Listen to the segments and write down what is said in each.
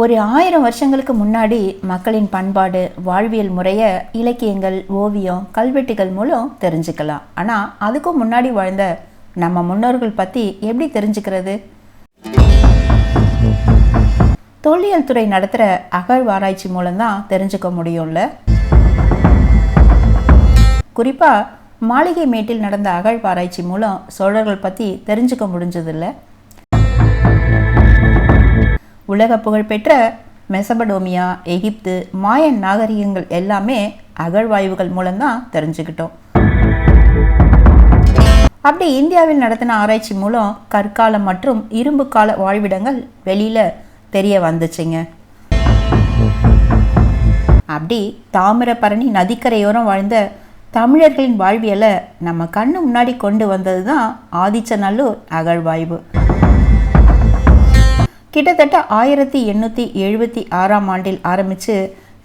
ஒரு ஆயிரம் வருஷங்களுக்கு முன்னாடி மக்களின் பண்பாடு வாழ்வியல் முறையை இலக்கியங்கள் ஓவியம் கல்வெட்டுகள் மூலம் தெரிஞ்சுக்கலாம். ஆனால் அதுக்கும் முன்னாடி வாழ்ந்த நம்ம முன்னோர்கள் பற்றி எப்படி தெரிஞ்சுக்கிறது? தொல்லியல் துறை நடத்துகிற அகழ்வாராய்ச்சி மூலம்தான் தெரிஞ்சுக்க முடியும்ல? குறிப்பாக மாளிகை மேட்டில் நடந்த அகழ்வாராய்ச்சி மூலம் சோழர்கள் பற்றி தெரிஞ்சுக்க முடிஞ்சதில்ல? உலக புகழ்பெற்ற மெசபடோமியா எகிப்து மாயன் நாகரிகங்கள் எல்லாமே அகழ்வாய்வுகள் மூலம்தான் தெரிஞ்சுக்கிட்டோம். அப்படி இந்தியாவில் நடத்தின ஆராய்ச்சி மூலம் கற்காலம் மற்றும் இரும்பு கால வாழ்விடங்கள் வெளியில தெரிய வந்துச்சுங்க. அப்படி தாமிரபரணி நதிக்கரையோரம் வாழ்ந்த தமிழர்களின் வாழ்வியலை நம்ம கண்ணு முன்னாடி கொண்டு வந்தது தான் ஆதிச்சநல்லூர் அகழ்வாய்வு. கிட்டத்தட்ட ஆயிரத்தி எண்ணூற்றி எழுபத்தி ஆறாம் ஆண்டில் ஆரம்பித்து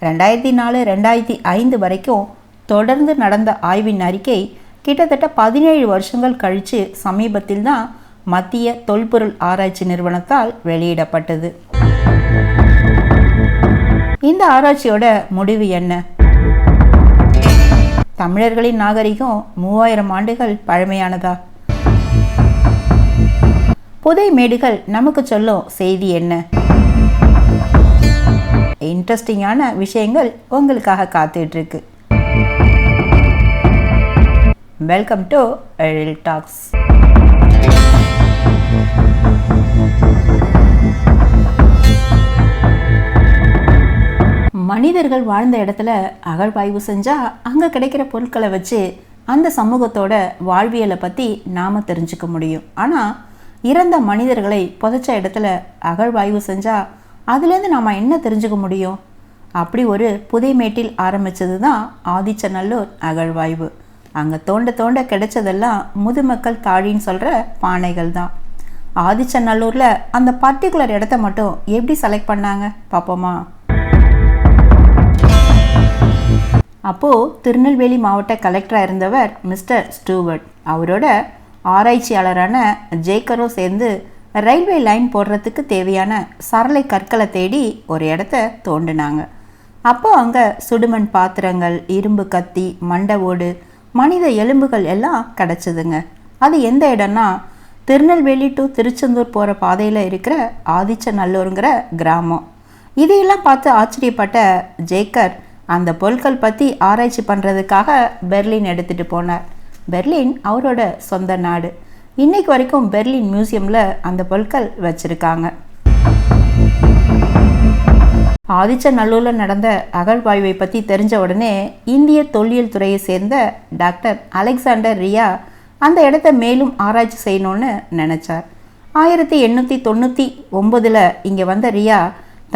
ரெண்டாயிரத்தி நாலு ரெண்டாயிரத்தி ஐந்து வரைக்கும் தொடர்ந்து நடந்த ஆய்வின் அறிக்கை கிட்டத்தட்ட பதினேழு வருஷங்கள் கழித்து சமீபத்தில் தான் மத்திய தொல்பொருள் ஆராய்ச்சி நிறுவனத்தால் வெளியிடப்பட்டது. இந்த ஆராய்ச்சியோட முடிவு என்ன? தமிழர்களின் நாகரிகம் மூவாயிரம் ஆண்டுகள் பழமையானதா? புதை மேடுகள் நமக்கு சொல்லும் செய்தி என்ன? இன்ட்ரெஸ்டிங்கான விஷயங்கள் உங்களுக்காக காத்துட்டு இருக்கு வெல்கம் டு எழில் டாக்ஸ் மனிதர்கள் வாழ்ந்த இடத்துல அகழ்வாய்வு செஞ்சால் அங்கே கிடைக்கிற பொருட்களை வச்சு அந்த சமூகத்தோட வாழ்வியலை பற்றி நாம் தெரிஞ்சுக்க முடியும். ஆனால் இறந்த மனிதர்களை புதைச்ச இடத்துல அகழ்வாய்வு செஞ்சால் அதுலேருந்து நாம் என்ன தெரிஞ்சுக்க முடியும்? அப்படி ஒரு புதைமேட்டில் ஆரம்பித்தது தான் ஆதிச்சநல்லூர் அகழ்வாய்வு. அங்கே தோண்ட தோண்ட கிடைச்சதெல்லாம் முதுமக்கள் தாழின்னு சொல்கிற பானைகள் தான். ஆதிச்சநல்லூரில் அந்த பர்டிகுலர் இடத்த மட்டும் எப்படி செலக்ட் பண்ணாங்க பார்ப்போமா அப்போது திருநெல்வேலி மாவட்ட கலெக்டராக இருந்தவர் மிஸ்டர் ஸ்டூவர்ட். அவரோட ஆராய்ச்சியாளரான ஜேக்கரும் சேர்ந்து ரயில்வே லைன் போடுறதுக்கு தேவையான சரளை கற்களை தேடி ஒரு இடத்த தோண்டினாங்க. அப்போ அங்கே சுடுமண் பாத்திரங்கள் இரும்பு கத்தி மண்டை ஓடு மனித எலும்புகள் எல்லாம் கிடச்சிதுங்க. அது எந்த இடம்னா திருநெல்வேலி டு திருச்செந்தூர் போகிற பாதையில் இருக்கிற ஆதிச்சநல்லூருங்கிற கிராமம். இதையெல்லாம் பார்த்து ஆச்சரியப்பட்ட ஜேக்கர் அந்த பொருட்கள் பற்றி ஆராய்ச்சி பண்ணுறதுக்காக பெர்லின் எடுத்துகிட்டு போனார். பெர்லின் அவரோட சொந்த நாடு. இன்னைக்கு வரைக்கும் பெர்லின் மியூசியமில் அந்த பொருட்கள் வச்சுருக்காங்க. ஆதிச்சநல்லூரில் நடந்த அகழ்வாய்வை பற்றி தெரிஞ்ச உடனே இந்திய தொல்லியல் துறையை சேர்ந்த டாக்டர் அலெக்சாண்டர் ரியா அந்த இடத்த மேலும் ஆராய்ச்சி செய்யணும்னு நினச்சார். ஆயிரத்தி எண்ணூற்றி தொண்ணூற்றி ஒம்பதில் இங்கே வந்த ரியா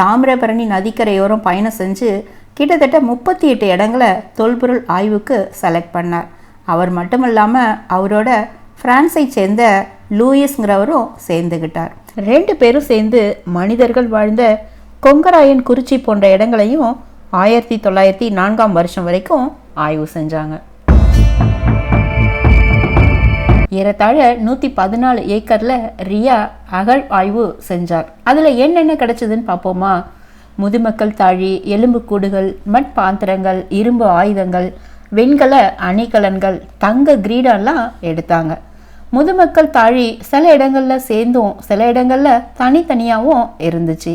தாமிரபரணி நதிக்கரையோரம் பயணம் செஞ்சு கிட்டத்தட்ட முப்பத்தி எட்டு இடங்களை தொல்பொருள் ஆய்வுக்கு செலக்ட் பண்ணார். அவர் மட்டுமல்லாமல் அவரோட பிரான்ஸை சேர்ந்த லூயிஸ்ங்கிறவரும் சேர்ந்துக்கிட்டார் ரெண்டு பேரும் சேர்ந்து மனிதர்கள் வாழ்ந்த கொங்கராயன் குறிச்சி போன்ற இடங்களையும் ஆயிரத்தி தொள்ளாயிரத்தி நான்காம் வருஷம் வரைக்கும் ஆய்வு செஞ்சாங்க. ஏறத்தாழ நூற்றி பதினாலு ஏக்கரில் ரியா அகழ் ஆய்வு செஞ்சார். அதில் என்னென்ன கிடைச்சதுன்னு பார்ப்போமா? முதுமக்கள் தாழி எலும்பு கூடுகள் மண் மட்பாத்திரங்கள் இரும்பு ஆயுதங்கள் வெண்கல அணிகலன்கள் தங்க கிரீடெல்லாம் எடுத்தாங்க. முதுமக்கள் தாழி சில இடங்களில் சேர்ந்தும் சில இடங்களில் தனித்தனியாகவும் இருந்துச்சு.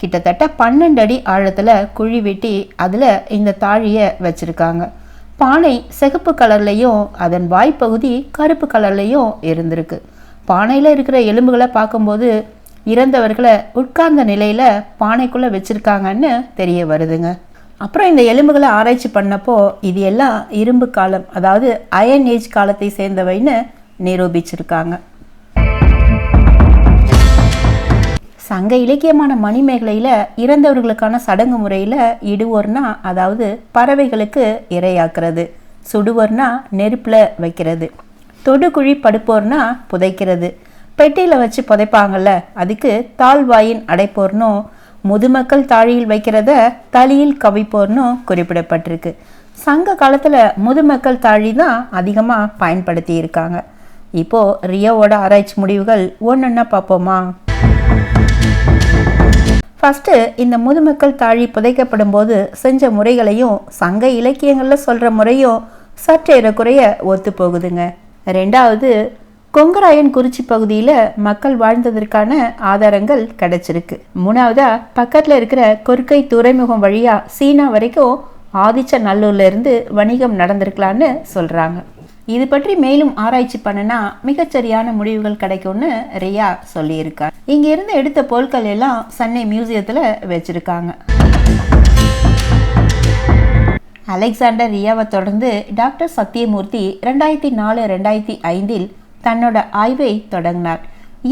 கிட்டத்தட்ட பன்னெண்டு அடி ஆழத்தில் குழி வெட்டி அதில் இந்த தாழியை வச்சுருக்காங்க. பானை சிகப்பு கலர்லேயும் அதன் வாய்ப்பகுதி கருப்பு கலர்லேயும் இருந்திருக்கு. பானையில் இருக்கிற எலும்புகளை பார்க்கும்போது இறந்தவர்களை உட்கார்ந்த நிலையில் பானைக்குள்ளே வச்சுருக்காங்கன்னு தெரிய வருதுங்க. அப்புறம் இந்த எலும்புகளை ஆராய்ச்சி பண்ணப்போ இது எல்லாம் இரும்பு காலம் அதாவது அயன் ஏஜ் காலத்தை சேர்ந்தவைன்னு நிரூபிச்சிருக்காங்க சங்க இலக்கியமான மணிமேகலையில் இறந்தவர்களுக்கான சடங்கு முறையில் இடுவோர்னா அதாவது பறவைகளுக்கு இரையாக்குறது. சுடுவோர்னா நெருப்பில் வைக்கிறது. தொடுகுழி படுப்போர்னா புதைக்கிறது. பெட்டியில் வச்சு புதைப்பாங்கள்ல அதுக்கு தாழ்வாயின் அடைப்போர்னும் முதுமக்கள் தாழியில் வைக்கிறத தலியில் கவிப்போர்னு குறிப்பிடப்பட்டிருக்கு. சங்க காலத்தில் முதுமக்கள் தாழி தான் அதிகமாக பயன்படுத்தி இருக்காங்க. இப்போது ரியோவோட ஆராய்ச்சி முடிவுகள் ஒன்றுன்னா பார்ப்போமா ஃபஸ்ட்டு இந்த முதுமக்கள் தாழி புதைக்கப்படும் போது செஞ்ச முறைகளையும் சங்க இலக்கியங்களில் சொல்கிற முறையும் சற்றேறக்குறைய ஒத்து போகுதுங்க ரெண்டாவது கொங்கராயன் குறிச்சி பகுதியில் மக்கள் வாழ்ந்ததற்கான ஆதாரங்கள் கிடைச்சிருக்கு. மூணாவதா பக்கத்தில் இருக்கிற கொற்கை துறைமுகம் வழியாக சீனா வரைக்கும் ஆதிச்ச நல்லூர்லேருந்து வணிகம் நடந்திருக்கலான்னு சொல்கிறாங்க இது பற்றி மேலும் ஆராய்ச்சி பண்ணினா மிகச்சரியான முடிவுகள் கிடைக்கும்னு ரியா சொல்லியிருக்கார் இங்கேருந்து எடுத்த பொருட்கள் எல்லாம் சென்னை மியூசியத்தில் வச்சிருக்காங்க. அலெக்சாண்டர் ரியாவை தொடர்ந்து டாக்டர் சத்யமூர்த்தி ரெண்டாயிரத்தி நாலு ரெண்டாயிரத்தி ஐந்தில் தன்னோட ஆய்வை தொடங்கினார்.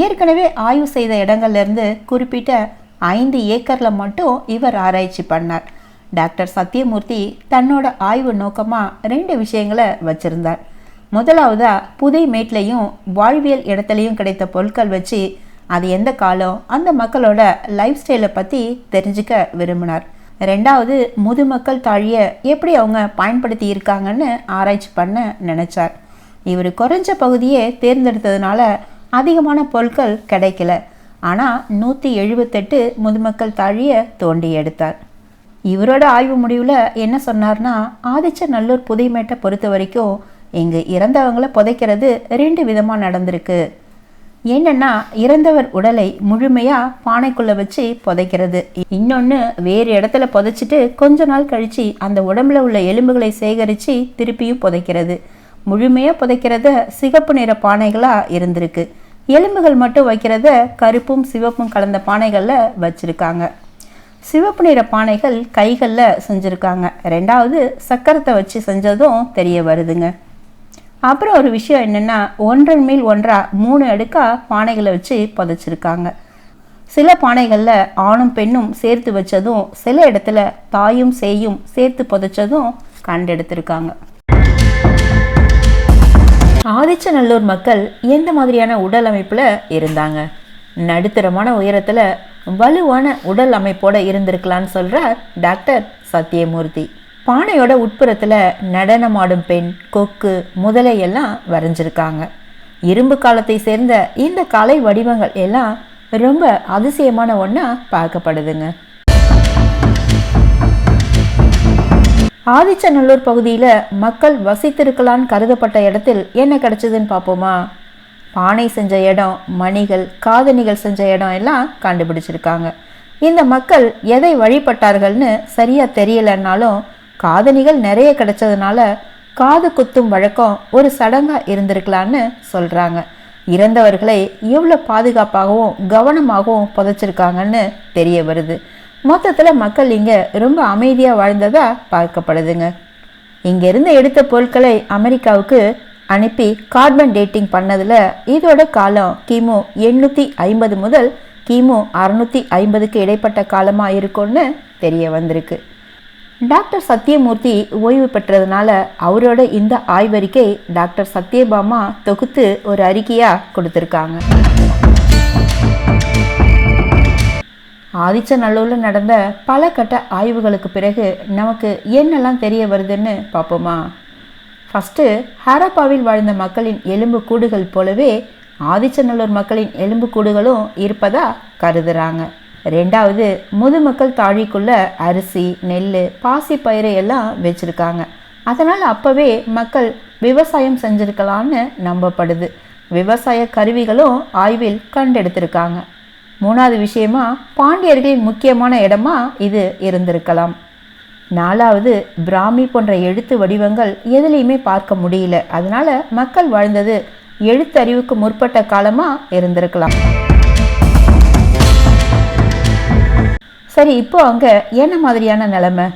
ஏற்கனவே ஆய்வு செய்த இடங்கள்லேருந்து குறிப்பிட்ட ஐந்து ஏக்கரில் மட்டும் இவர் ஆராய்ச்சி பண்ணார். டாக்டர் சத்யமூர்த்தி தன்னோட ஆய்வு நோக்கமாக ரெண்டு விஷயங்களை வச்சுருந்தார். முதலாவதா புதை மேட்லையும் வாழ்வியல் இடத்துலையும் கிடைத்த பொருட்கள் வச்சு அது எந்த காலம் அந்த மக்களோட லைஃப் ஸ்டைலை பற்றி தெரிஞ்சுக்க விரும்பினார். ரெண்டாவது முதுமக்கள் தாழிய எப்படி அவங்க பயன்படுத்தி இருக்காங்கன்னு ஆராய்ச்சி பண்ண நினச்சார். இவர் குறைஞ்ச பகுதியே தேர்ந்தெடுத்ததுனால அதிகமான பொருட்கள் கிடைக்கல. ஆனால் நூற்றி எழுபத்தெட்டு முதுமக்கள் தாழிய தோண்டி எடுத்தார். இவரோட ஆய்வு முடிவில் என்ன சொன்னார்னா ஆதிச்சநல்லூர் புதைமேட்டை பொறுத்த வரைக்கும் இங்கு இறந்தவங்களை புதைக்கிறது ரெண்டு விதமாக நடந்திருக்கு. என்னன்னா இறந்தவர் உடலை முழுமையாக பானைக்குள்ளே வச்சு புதைக்கிறது. இன்னொன்று வேறு இடத்துல புதைச்சிட்டு கொஞ்ச நாள் கழித்து அந்த உடம்புல உள்ள எலும்புகளை சேகரித்து திருப்பியும் புதைக்கிறது. முழுமையாக புதைக்கிறத சிகப்பு நிற பானைகளாக இருந்திருக்கு. எலும்புகள் மட்டும் வைக்கிறத கருப்பும் சிவப்பும் கலந்த பானைகளில் வச்சுருக்காங்க. சிவப்பு நிற பானைகள் கைகளில் செஞ்சுருக்காங்க. ரெண்டாவது சக்கரத்தை வச்சு செஞ்சதும் தெரிய வருதுங்க. அப்புறம் ஒரு விஷயம் என்னென்னா ஒன்றன் மேல் ஒன்றா மூணு அடுக்காக பானைகளை வச்சு புதைச்சிருக்காங்க. சில பானைகளில் ஆணும் பெண்ணும் சேர்த்து வச்சதும் சில இடத்துல தாயும் சேயும் சேர்த்து புதைச்சதும் கண்டெடுத்திருக்காங்க. ஆதிச்சநல்லூர் மக்கள் எந்த மாதிரியான உடல் அமைப்பில் இருந்தாங்க? நடுத்தரமான உயரத்தில் வலுவான உடல் அமைப்போடு இருந்திருக்கலான்னு சொல்கிறார் டாக்டர் சத்யமூர்த்தி பானையோட உட்புறத்தில் நடனமாடும் பெண் கொக்கு முதலை எல்லாம் வரைஞ்சிருக்காங்க. இரும்பு காலத்தை சேர்ந்த இந்த கலை வடிவங்கள் எல்லாம் ரொம்ப அதிசயமான ஒன்றா பார்க்கப்படுதுங்க. ஆதிச்சநல்லூர் பகுதியில் மக்கள் வசித்திருக்கலான்னு கருதப்பட்ட இடத்தில் என்ன கிடைச்சதுன்னு பார்ப்போமா? பானை செஞ்ச இடம் மணிகள் காதணிகள் செஞ்ச இடம் எல்லாம் கண்டுபிடிச்சிருக்காங்க. இந்த மக்கள் எதை வழிபட்டார்கள்னு சரியாக தெரியலைன்னாலும் காதணிகள் நிறைய கிடைச்சதுனால காது குத்தும் வழக்கம் ஒரு சடங்காக இருந்திருக்கலான்னு சொல்கிறாங்க இறந்தவர்களை எவ்வளோ பாதுகாப்பாகவும் கவனமாகவும் புதைச்சிருக்காங்கன்னு தெரிய வருது. மொத்தத்தில் மக்கள் இங்கே ரொம்ப அமைதியாக வாழ்ந்ததாக பார்க்கப்படுதுங்க. இங்கேருந்து எடுத்த பொருட்களை அமெரிக்காவுக்கு அனுப்பி கார்பன் டேட்டிங் பண்ணதில் இதோட காலம் கிமு எண்ணூற்றி ஐம்பது முதல் கிமு அறுநூற்றி ஐம்பதுக்கு இடைப்பட்ட காலமாக இருக்கும்னு தெரிய வந்திருக்கு. டாக்டர் சத்யமூர்த்தி ஓய்வு பெற்றதுனால அவரோட இந்த ஆய்வறிக்கை டாக்டர் சத்யபாமா தொகுத்து ஒரு அறிக்கையாக கொடுத்துருக்காங்க. ஆதிச்சநல்லூரில் நடந்த பல கட்ட ஆய்வுகளுக்கு பிறகு நமக்கு என்னெல்லாம் தெரிய வருதுன்னு பார்ப்போமா? ஃபஸ்ட்டு ஹாரப்பாவில் வாழ்ந்த மக்களின் எலும்பு கூடுகள் போலவே ஆதிச்சநல்லூர் மக்களின் எலும்பு கூடுகளும் இருப்பதா கருதுறாங்க. ரெண்டாவது முதுமக்கள் தாழிக்குள்ள அரிசி நெல் பாசிப்பயிறு எல்லாம் வச்சுருக்காங்க. அதனால் அப்போவே மக்கள் விவசாயம் செஞ்சுருக்கலான்னு நம்பப்படுது. விவசாய கருவிகளும் ஆய்வில் கண்டெடுத்திருக்காங்க. மூணாவது விஷயமா பாண்டியர்களின் முக்கியமான இடமா இது இருந்திருக்கலாம். நாலாவது பிராமி போன்ற எழுத்து வடிவங்கள் எதுலேயுமே பார்க்க முடியல. அதனால மக்கள் வாழ்ந்தது எழுத்தறிவுக்கு முற்பட்ட காலமாக இருந்திருக்கலாம். சரி இப்போ அங்கே என்ன மாதிரியான நிலைமை?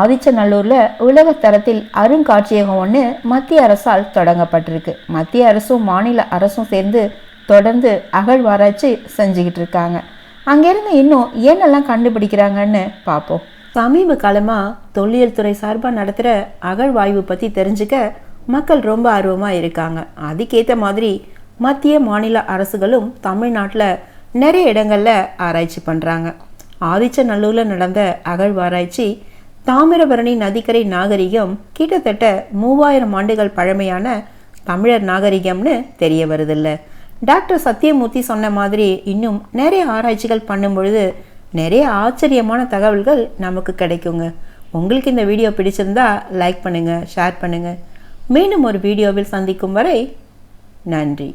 ஆதிச்சநல்லூரில் உலகத்தரத்தில் அருங்காட்சியகம் ஒன்று மத்திய அரசால் தொடங்கப்பட்டிருக்கு. மத்திய அரசும் மாநில அரசும் சேர்ந்து தொடர்ந்து அகழ்வாராய்ச்சி செஞ்சுக்கிட்டு இருக்காங்க அங்கேருந்து இன்னும் என்னெல்லாம் கண்டுபிடிக்கிறாங்கன்னு பார்ப்போம். சமீப காலமாக தொல்லியல் துறை சார்பாக நடத்துகிற அகழ்வாய்வு பற்றி தெரிஞ்சுக்க மக்கள் ரொம்ப ஆர்வமாக இருக்காங்க. அதுக்கேற்ற மாதிரி மத்திய மாநில அரசுகளும் தமிழ்நாட்டில் நிறைய இடங்களில் ஆராய்ச்சி பண்ணுறாங்க ஆதிச்சநல்லூரில் நடந்த அகழ்வாராய்ச்சி தாமிரபரணி நதிக்கரை நாகரிகம் கிட்டத்தட்ட மூவாயிரம் ஆண்டுகள் பழமையான தமிழர் நாகரிகம்னு தெரிய வருதில்லை. டாக்டர் சத்யமூர்த்தி சொன்ன மாதிரி இன்னும் நிறைய ஆராய்ச்சிகள் பண்ணும் பொழுது நிறைய ஆச்சரியமான தகவல்கள் நமக்கு கிடைக்குங்க. உங்களுக்கு இந்த வீடியோ பிடிச்சிருந்தா லைக் பண்ணுங்கள் ஷேர் பண்ணுங்கள் மீண்டும் ஒரு வீடியோவில் சந்திக்கும் வரை நன்றி.